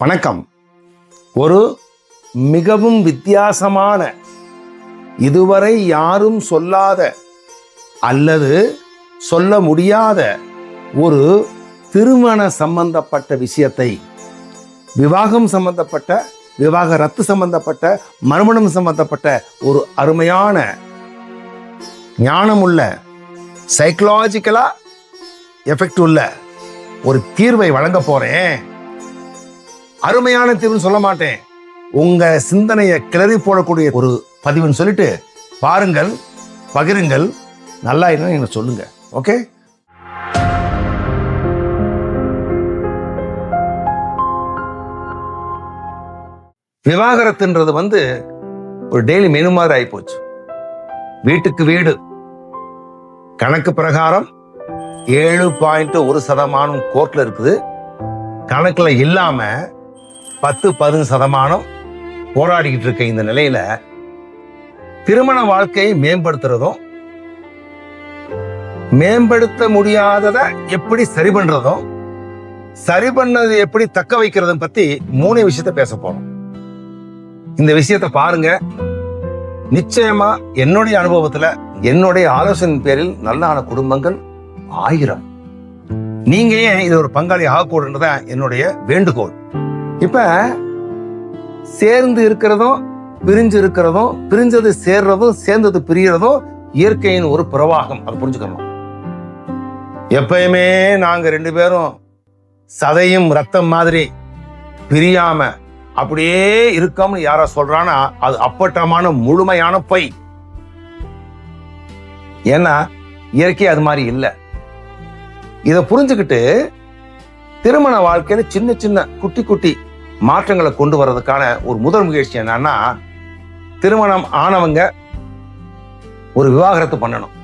வணக்கம். ஒரு மிகவும் வித்தியாசமான இதுவரை யாரும் சொல்லாத அல்லது சொல்ல முடியாத ஒரு திருமண சம்பந்தப்பட்ட விஷயத்தை விவாகம் சம்பந்தப்பட்ட விவாக ரத்து சம்பந்தப்பட்ட மறுமணம் சம்பந்தப்பட்ட ஒரு அருமையான ஞானமுள்ள சைக்கலாஜிக்கலாக எஃபெக்ட் உள்ள ஒரு தீர்வை வழங்க போகிறேன் அருமையான தீர்வுன்னு சொல்ல மாட்டேன். உங்க சிந்தனையை கிளறி போடக்கூடிய ஒரு பதிவுன்னு சொல்லிட்டு பாருங்கள் பகிருங்கள் நல்லா என்ன எனக்கு சொல்லுங்க. ஓகே விவாகரத்துன்றது வந்து ஒரு டெய்லி மெனு மாதிரி ஆகிப்போச்சு வீட்டுக்கு வீடு. கணக்கு பிரகாரம் ஏழு பாயிண்ட் ஒரு சதமானம் கோர்ட்ல இருக்குது. கணக்கில் இல்லாமல் பத்து பதினஞ்சு சதமானம் போராடிக்கிட்டு இருக்க இந்த நிலையில திருமண வாழ்க்கையை மேம்படுத்துறதும் மேம்படுத்த முடியாததை எப்படி சரி பண்றதும் சரி பண்ணது எப்படி தக்க வைக்கிறதும் பத்தி மூணு விஷயத்த பேச போறோம். இந்த விஷயத்தை பாருங்க. நிச்சயமா என்னுடைய அனுபவத்துல என்னுடைய ஆலோசனை பேரில் நல்லான குடும்பங்கள் ஆயிரம். நீங்க ஏன் இது ஒரு பங்காளி ஆகக்கூடன்றதான் என்னுடைய வேண்டுகோள். இப்ப சேர்ந்து இருக்கிறதும் பிரிஞ்சு இருக்கிறதும் பிரிஞ்சது சேர்றதும் சேர்ந்தது பிரியறதும் இயற்கையின் ஒரு பிரவாகம். அதை புரிஞ்சுக்கணும். எப்பயுமே நாங்க ரெண்டு பேரும் சதையும் ரத்தம் மாதிரி பிரியாம அப்படியே இருக்கோம்னு யாரா சொல்றானா அது அப்பட்டமான முழுமையான பொய். ஏன்னா இயற்கை அது மாதிரி இல்லை. இதை புரிஞ்சுக்கிட்டு திருமண வாழ்க்கையில சின்ன சின்ன குட்டி குட்டி மாற்றங்களை கொண்டு வர்றதுக்கான ஒரு முதல் முயற்சி என்னன்னா திருமணம் ஆனவங்க ஒரு விவாகரத்து பண்ணணும்.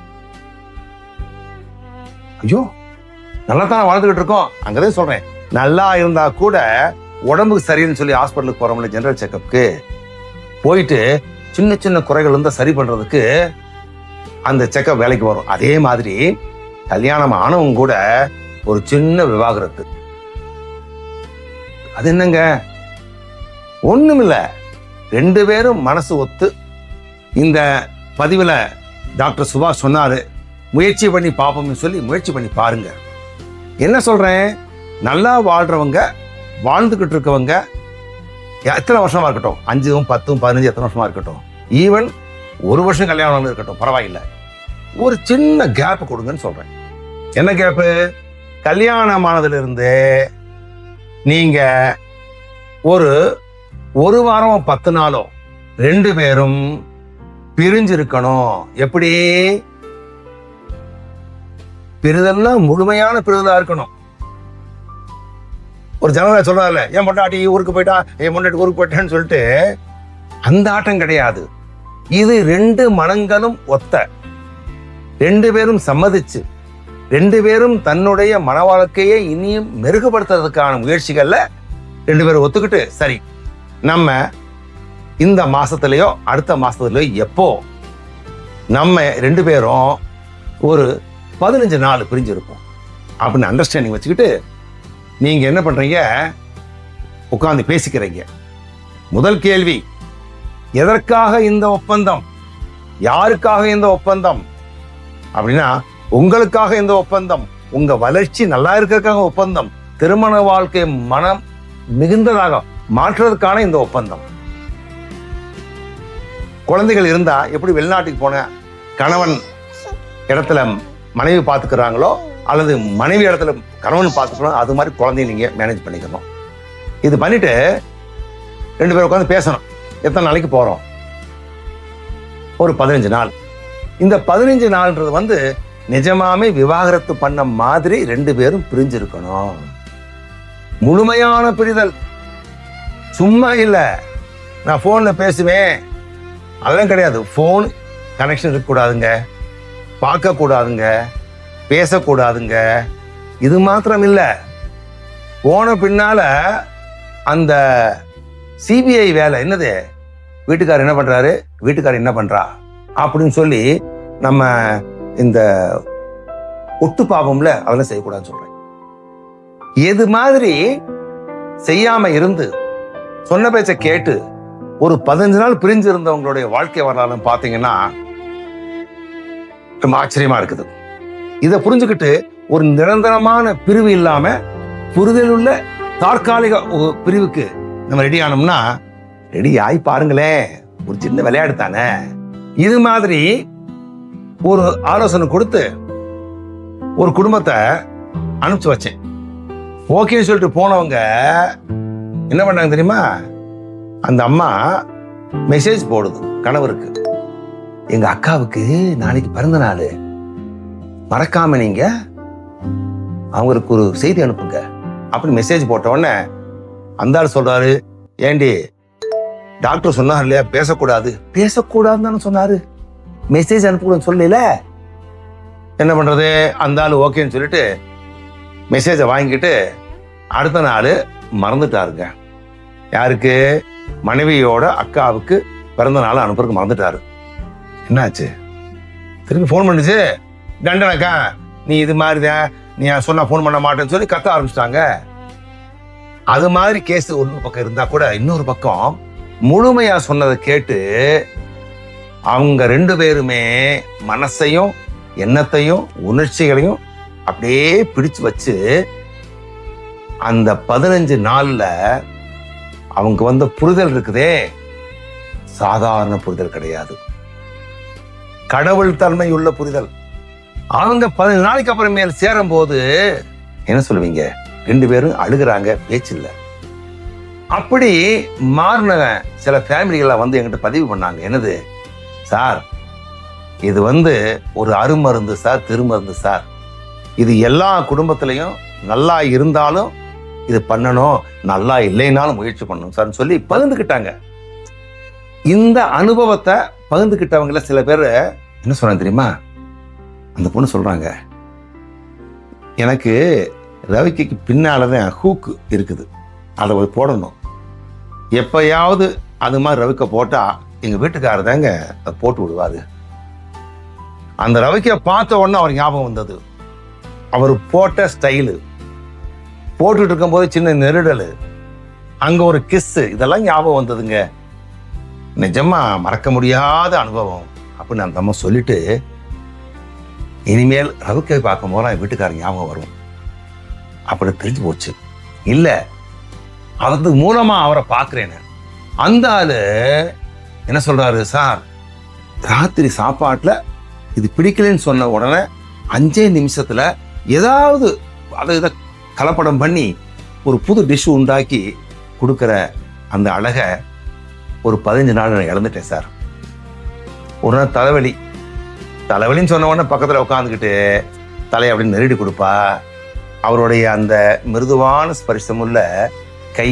ஐயோ நல்லா தான் வாழ்ந்துகிட்டு இருக்கோம். அங்கதான் சொல்றேன். நல்லா இருந்தா கூட உடம்புக்கு சரியில்லைன்னு சொல்லி ஹாஸ்பிட்டலுக்கு போறோம்ல ஜெனரல் செக்கப்புக்கு போயிட்டு சின்ன சின்ன குறைகள் இருந்தால் சரி பண்றதுக்கு அந்த செக்கப் வேலைக்கு வரும். அதே மாதிரி கல்யாணம் ஆனவங்க கூட ஒரு சின்ன விவாகரத்து. அது என்னங்க? ஒண்ணுமில்ல. ரெண்டு பேரும் மனசு ஒத்து இந்த பதிவில் டாக்டர் சுபாஷ் சொன்னார். முயற்சி பண்ணி பார்ப்போம்னு சொல்லி முயற்சி பண்ணி பாருங்க. என்ன சொல்கிறேன் நல்லா வாழ்கிறவங்க வாழ்ந்துக்கிட்டு இருக்கவங்க எத்தனை வருஷமாக இருக்கட்டும்? அஞ்சும் பத்தும் பதினஞ்சு எத்தனை வருஷமாக இருக்கட்டும்? ஈவன் ஒரு வருஷம் கல்யாணம் இருக்கட்டும் பரவாயில்லை. ஒரு சின்ன கேப் கொடுங்கன்னு சொல்கிறேன் என்ன கேப்பு கல்யாணமானதுல நீங்கள் நீங்க ஒரு ஒரு வாரம் பத்து நாளோ ரெண்டு பேரும் பிரிஞ்சிருக்கணும். எப்படி? பிரிதல்லாம் முழுமையான பிரிதலா இருக்கணும். ஒரு ஜனதா சொல்றாருல என் பொண்டாட்டி ஊருக்கு போயிட்டா? என் பொண்டாட்டி ஊருக்கு போயிட்டான்னு சொல்லிட்டு அந்த ஆட்டம் கிடையாது. இது ரெண்டு மனங்களும் ஒத்த. ரெண்டு பேரும் சம்மதிச்சு ரெண்டு பேரும் தன்னுடைய மன வாழ்க்கையை இனியும் மெருகுபடுத்துறதுக்கான முயற்சிகளில் ரெண்டு பேரும் ஒத்துக்கிட்டு சரி நம்ம இந்த மாதத்துலேயோ அடுத்த மாதத்துலையோ எப்போ நம்ம ரெண்டு பேரும் ஒரு பதினஞ்சு நாள் பிரிஞ்சிருப்போம். அப்படின்னு அண்டர்ஸ்டாண்டிங் வச்சுக்கிட்டு நீங்கள் என்ன பண்ணுறீங்க உட்காந்து பேசிக்கிறீங்க. முதல் கேள்வி எதற்காக இந்த ஒப்பந்தம்? யாருக்காக இந்த ஒப்பந்தம்? அப்படின்னா உங்களுக்காக இந்த ஒப்பந்தம் உங்க வளர்ச்சி நல்லா இருக்கிறதுக்காக ஒப்பந்தம் திருமண வாழ்க்கை மனம் மிகுந்ததாக மாற்றுறதுக்கான இந்த ஒப்பந்தம். குழந்தைகள் இருந்தா எப்படி வெளிநாட்டுக்கு போன கணவன் இடத்துல மனைவி பார்த்துக்கிறாங்களோ அல்லது மனைவி இடத்துல கணவன் பார்த்துக்கிறோம் அது மாதிரி குழந்தைய நீங்க மேனேஜ் பண்ணிக்கணும். இது பண்ணிட்டு ரெண்டு பேரும் உட்காந்து பேசணும். எத்தனை நாளைக்கு போறோம்? ஒரு பதினஞ்சு நாள். இந்த பதினஞ்சு நாள்ன்றது வந்து நிஜமாமே விவாகரத்து பண்ண மாதிரி ரெண்டு பேரும் பிரிஞ்சிருக்கணும். முழுமையான பிரிதல். சும்மா இல்லை. நான் ஃபோனில் பேசுவேன். அதெல்லாம் கிடையாது. ஃபோன் கனெக்ஷன் இருக்கக்கூடாதுங்க. பார்க்கக்கூடாதுங்க. பேசக்கூடாதுங்க. இது மாத்திரம் இல்லை. போன பின்னால் அந்த சிபிஐ வேலை என்னது? வீட்டுக்காரர் என்ன பண்ணுறாரு வீட்டுக்காரர் என்ன பண்ணுறா அப்படின்னு சொல்லி நம்ம இந்த ஒட்டு பாவம்ல அதெல்லாம் செய்யக்கூடாதுன்னு சொல்றேன். எது மாதிரி செய்யாம இருந்து சொன்ன பேச்ச கேட்டு ஒரு பதினஞ்சு நாள் பிரிஞ்சு இருந்தவங்களுடைய வாழ்க்கை வரலாறு பார்த்தீங்கன்னா ரொம்ப ஆச்சரியமா இருக்குது. இதை புரிஞ்சுக்கிட்டு ஒரு நிரந்தரமான பிரிவு இல்லாம புரிதல் உள்ள தற்காலிக பிரிவுக்கு நம்ம ரெடி ஆனோம்னா ரெடி ஆகி பாருங்களேன். ஒரு சின்ன விளையாட்டு தானே. இது மாதிரி ஒரு ஆலோசனை கொடுத்து ஒரு குடும்பத்தை அனுப்பிச்சு வச்சேன். ஓகேன்னு சொல்லிட்டு போனவங்க என்ன பண்ணாங்க தெரியுமா? அந்த அம்மா மெசேஜ் போடுது கணவருக்கு. எங்க அக்காவுக்கு நாளைக்கு பிறந்த நாள். மறக்காம நீங்க அவங்களுக்கு ஒரு செய்தி அனுப்புங்க. அப்படின்னு மெசேஜ் போட்ட உடனே அந்த ஆள் சொல்றாரு ஏண்டி டாக்டர் சொன்னார் இல்லையா? பேசக்கூடாது. பேசக்கூடாதுன்னு தானே சொன்னாரு. மெசேஜ் அனுப்பக்கூடாதுன்னு சொல்லல. என்ன பண்ணுறது அந்த ஆள் ஓகேன்னு சொல்லிட்டு மெசேஜை வாங்கிட்டு அடுத்த நாள் மறந்துட்டாருங்க. யாருக்கு? மனைவியோட அக்காவுக்கு பிறந்த நாள் அனுப்புறதுக்கு மறந்துட்டாரு. என்னாச்சு? திரும்பி ஃபோன் பண்ணுச்சு. தண்டனக்கா நீ இது மாதிரி தான் நீ சொன்னா ஃபோன் பண்ண மாட்டேன்னு சொல்லி கத்த ஆரம்பிச்சிட்டாங்க. அது மாதிரி கேஸ் ஒரு பக்கம் இருந்தா கூட இன்னொரு பக்கம் முழுமையா சொன்னதை கேட்டு அவங்க ரெண்டு பேருமே மனசையும் எண்ணத்தையும் உணர்ச்சிகளையும் அப்படியே பிடிச்சு வச்சு அந்த பதினஞ்சு நாளில் அவங்க வந்த புரிதல் இருக்குதே. சாதாரண புரிதல் கிடையாது. கடவுள் தன்மை உள்ள புரிதல். அவங்க பதினஞ்சு நாளைக்கு அப்புறமேல் சேரும் போது என்ன சொல்லுவீங்க? ரெண்டு பேரும் அழுகிறாங்க பேச்சில்லை அப்படி மாறின சில ஃபேமிலிகள்லாம் வந்து எங்கிட்ட பதிவு பண்ணாங்க. என்னது? சார். இது வந்து ஒரு அருமருந்து சார் திருமருந்து சார். இது எல்லா குடும்பத்திலையும் நல்லா இருந்தாலும் இது பண்ணணும் நல்லா இல்லைனாலும் முயற்சி பண்ணணும் சார்னு சொல்லி பகிர்ந்துக்கிட்டாங்க. இந்த அனுபவத்தை பகிர்ந்துக்கிட்டவங்கள சில பேர் என்ன சொன்னாங்க தெரியுமா? அந்த பொண்ணு சொல்கிறாங்க எனக்கு ரவிக்கைக்கு பின்னால தான் ஹூக்கு இருக்குது. அதை போடணும். எப்பயாவது அது மாதிரி ரவிக்கை போட்டால் எங்க வீட்டுக்காரர் தாங்க அதை போட்டு விடுவாரு. அந்த ரவிக்க பார்த்த உடனே அவர் ஞாபகம் வந்தது. அவர் போட்ட ஸ்டைலு போட்டுட்டு இருக்கும்போது சின்ன நெருடல் அங்க ஒரு கிஸ்ஸு இதெல்லாம் ஞாபகம் வந்ததுங்க. நிஜமா மறக்க முடியாத அனுபவம் அப்படின்னு அந்த அம்மா சொல்லிட்டு இனிமேல் ரவிக்கை பார்க்கும் போது என் வீட்டுக்காரர் ஞாபகம் வரும். அப்படி தெரிஞ்சு போச்சு. இல்லை அவரது மூலமா அவரை பார்க்குறேன்னு. அந்த ஆள் என்ன சொல்கிறாரு சார் ராத்திரி சாப்பாட்டில் இது பிடிக்கலன்னு சொன்ன உடனே அஞ்சே நிமிஷத்தில் ஏதாவது அதை இதை கலப்படம் பண்ணி ஒரு புது டிஷ் உண்டாக்கி கொடுக்குற அந்த அழகை ஒரு பதினஞ்சு நாள் நான் இழந்துட்டேன் சார். ஒரு நாள் தலைவலி. தலைவலின்னு சொன்ன உடனே பக்கத்தில் உட்காந்துக்கிட்டு தலையை அப்படின்னு நெருடி கொடுப்பா. அவருடைய அந்த மிருதுவான ஸ்பரிசமுள்ள கை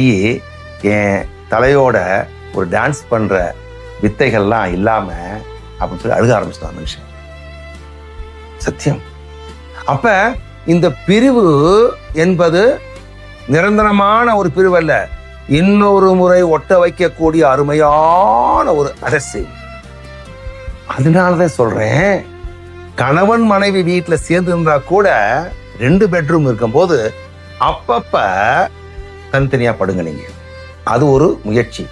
என் தலையோட ஒரு டான்ஸ் பண்ணுற வித்தைகள்லாம் இல்லாமல் அப்படின்னு சொல்லி அழுக ஆரம்பிச்சிட்டான் மனுஷன். சத்தியம். அப்ப இந்த பிரிவு என்பது நிரந்தரமான ஒரு பிரிவு அல்ல. இன்னொரு முறை ஒட்ட வைக்கக்கூடிய அருமையான ஒரு அரசியல் அதனாலதான் சொல்றேன் கணவன் மனைவி வீட்டில் சேர்ந்து இருந்தா கூட ரெண்டு பெட்ரூம் இருக்கும்போது அப்பப்ப தனித்தனியா படுங்க நீங்க. அது ஒரு முயற்சி.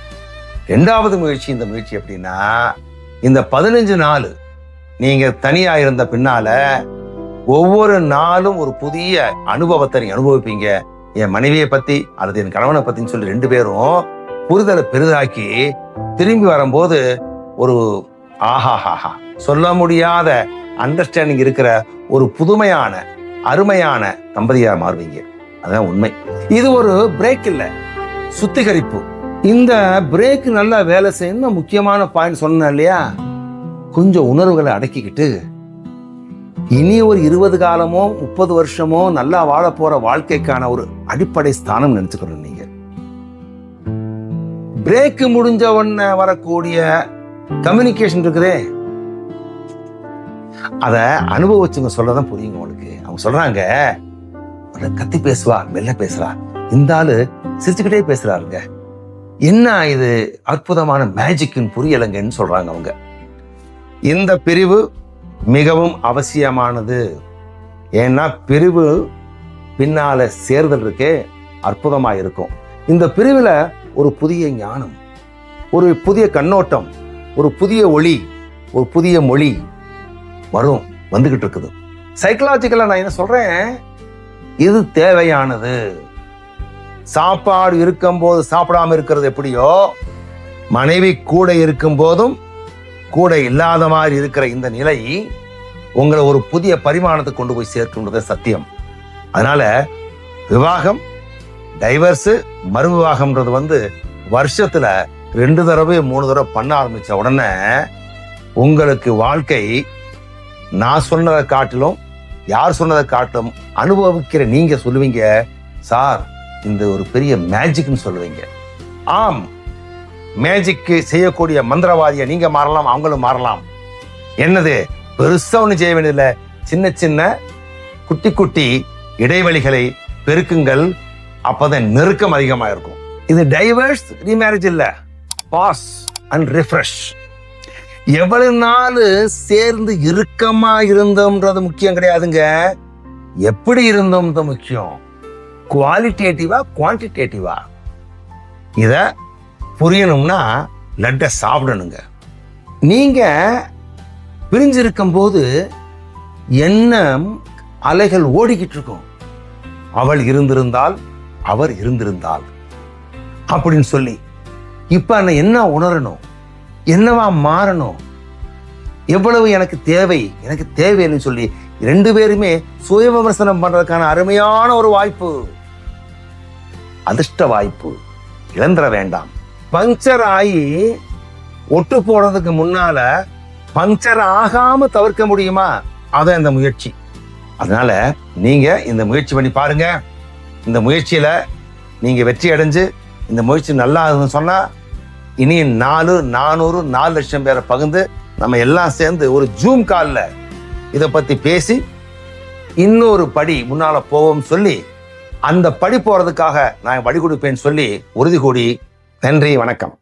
ரெண்டாவது முயற்சி இந்த முயற்சி அப்படின்னா இந்த பதினஞ்சு நாள் நீங்கள் தனியாக இருந்த பின்னால் ஒவ்வொரு நாளும் ஒரு புதிய அனுபவத்தை நீங்கள் அனுபவிப்பீங்க. என் மனைவியை பற்றி அல்லது என் கணவனை பற்றின்னு சொல்லி ரெண்டு பேரும் புரிதலை பெரிதாக்கி திரும்பி வரும்போது ஒரு ஆஹாஹாஹா சொல்ல முடியாத அண்டர்ஸ்டாண்டிங் இருக்கிற ஒரு புதுமையான அருமையான தம்பதியாக மாறுவீங்க. அதுதான் உண்மை. இது ஒரு பிரேக் இல்லை சுத்திகரிப்பு. இந்த பிரேக் நல்லா வேலை செய்யணும் முக்கியமான பாயிண்ட் சொன்னேன் இல்லையா? கொஞ்சம் உணர்வுகளை அடக்கிக்கிட்டு இனி ஒரு இருபது காலமோ முப்பது வருஷமோ நல்லா வாழ போற வாழ்க்கைக்கான ஒரு அடிப்படை ஸ்தானம் நினைச்சுக்கணும் நீங்க. பிரேக் முடிஞ்ச உடனே வரக்கூடிய கம்யூனிகேஷன் இருக்குதே. அத அனுபவிச்சுங்க சொல்லதான் புரியுங்க உங்களுக்கு. அவங்க சொல்றாங்க கத்தி பேசுவா மெல்ல பேசுறா. இந்த ஆளு சிரிச்சுக்கிட்டே பேசுறாருங்க. என்ன இது அற்புதமான மேஜிக்கின் புரியலைங்கன்னு சொல்றாங்க அவங்க. இந்த பிரிவு மிகவும் அவசியமானது. ஏன்னா பிரிவு பின்னால சேர்தல் இருக்கே அற்புதமாக இருக்கும். இந்த பிரிவில் ஒரு புதிய ஞானம் ஒரு புதிய கண்ணோட்டம் ஒரு புதிய ஒளி ஒரு புதிய மொழி வரும் வந்துக்கிட்டு இருக்குது. சைக்கலாஜிக்கலாக நான் என்ன சொல்கிறேன் இது தேவையானது. சாப்பாடு இருக்கும்போது சாப்பிடாம இருக்கிறது எப்படியோ? மனைவி கூட இருக்கும் போதும் கூட இல்லாத மாதிரி இருக்கிற இந்த நிலை உங்களை ஒரு புதிய பரிமாணத்தை கொண்டு போய் சேர்க்கின்றது சத்தியம். அதனால விவாகம் டைவர்ஸு மறு விவாகம்ன்றது வந்து வருஷத்துல ரெண்டு தடவை மூணு தடவை பண்ண ஆரம்பிச்ச உடனே உங்களுக்கு வாழ்க்கை நான் சொன்னதை காட்டிலும் யார் சொன்னதை காட்டிலும் அனுபவிக்கிற நீங்க சொல்லுவீங்க சார் இந்த ஒரு பெரிய மேஜிக்னு சொல்லுவீங்க. ஆம் மேஜிக்கு செய்யக்கூடிய மந்திரவாதியை நீங்க மாறலாம் அவங்களும் மாறலாம். என்னது? பெருசா ஒன்று செய்ய வேண்டியதில்லை. சின்ன சின்ன குட்டி குட்டி இடைவெளிகளை பெருக்குங்கள் அப்பதான் நெருக்கம் அதிகமாக இருக்கும் இது டைவர்ஸ் ரீமேரேஜ் இல்லை. பாஸ் அண்ட் ரிஃப்ரெஷ் எவ்வளவு நாள் சேர்ந்து இறுக்கமா இருந்தோம்ன்றது முக்கியம் கிடையாதுங்க. எப்படி இருந்தோம் முக்கியம். குவாலிட்டேட்டிவா குவான்டிடேட்டிவா இதை புரியணும்னா லட்டை சாப்பிடணுங்க. நீங்கள் பிரிஞ்சிருக்கும் போது எண்ணம் அலைகள் ஓடிக்கிட்டு இருக்கும் அவள் இருந்திருந்தால் அவர் இருந்திருந்தால். அப்படின்னு சொல்லி இப்போ நான் என்ன உணரணும்? என்னவா மாறணும்? எவ்வளவு எனக்கு தேவை? எனக்கு தேவைன்னு சொல்லி ரெண்டு பேருமே சுய விமர்சனம் பண்ணுறதுக்கான அருமையான ஒரு வாய்ப்பு. அதிர்ஷ்ட வாய்ப்பு இழந்துட வேண்டாம். பங்க்சர் ஆகி ஒட்டு போடுறதுக்கு முன்னால பஞ்சர் ஆகாம தவிர்க்க முடியுமா? அதான் இந்த முயற்சி. அதனால நீங்க இந்த முயற்சி பண்ணி பாருங்க. இந்த முயற்சியில நீங்க வெற்றி அடைஞ்சு இந்த முயற்சி நல்லா இருக்குன்னு சொன்னா இனி நாலு நானூறு நாலு லட்சம் பேரை பகிர்ந்து நம்ம எல்லாம் சேர்ந்து ஒரு ஜூம் காலில் இதை பத்தி பேசி இன்னொரு படி முன்னால போவோம் சொல்லி அந்த படி போறதுக்காக நான் வழி கொடுப்பேன்னு சொல்லி உறுதி கூடி நன்றி வணக்கம்.